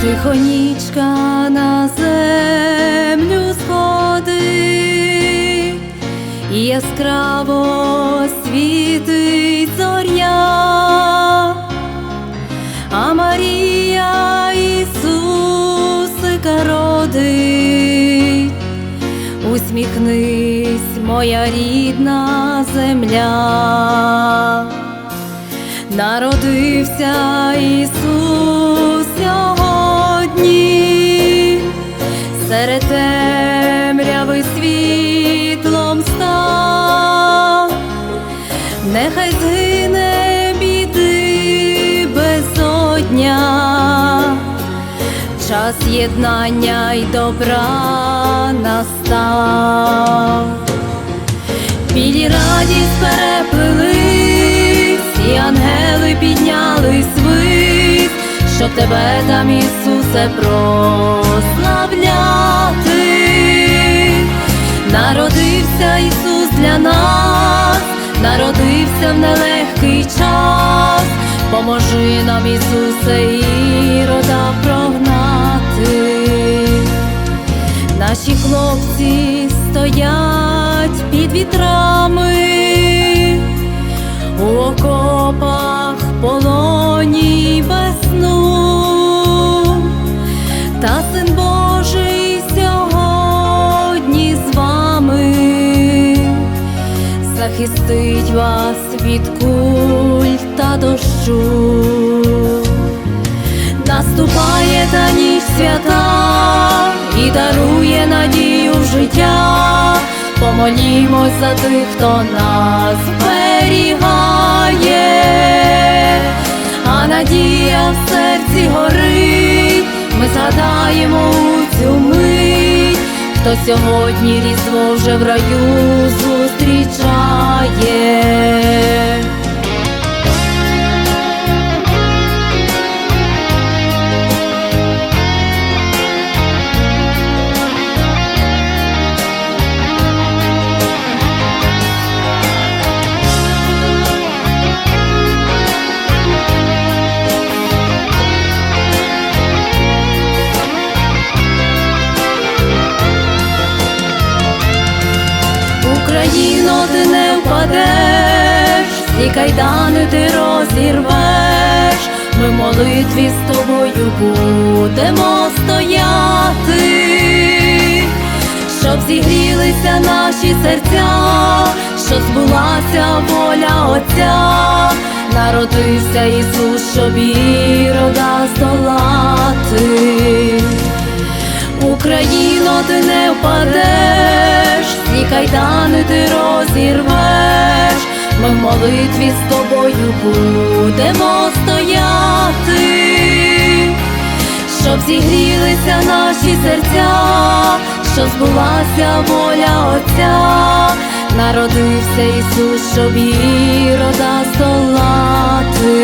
Тихонічка на землю сходить, і яскраво світить зоря, а Марія Ісусика родить, усміхнись, моя рідна земля. Народився Ісус нехай згине біди безодня, час єднання й добра настав. Білі радість переплились, і ангели піднялись вись, щоб тебе там, Ісусе, прославляти. Народився Ісус для нас, народився в нелегкий час, поможи нам, Ісусе, ірода прогнати. Наші хлопці стоять під вітрами, у окопах полоні без сну, та син Божий захистить вас від куль та дощу. Наступає та ніч свята і дарує надію в життя. Помолімось за тих, хто нас зберігає, а надія в серці горить. Ми згадаємо цю мить, хто сьогодні різдво вже в раю зустрічає. Україно, ти не впадеш, всі кайдани ти розірвеш, ми молитві з тобою будемо стояти, щоб зігрілися наші серця, щоб збулася воля Отця, народився Ісус, щоб ірода здолати. Україно, ти не впадеш, кайдани ти розірвеш, ми в молитві з тобою будемо стояти, щоб зігрілися наші серця, щоб збулася воля Отця, народився Ісус, щоб ірода здолати.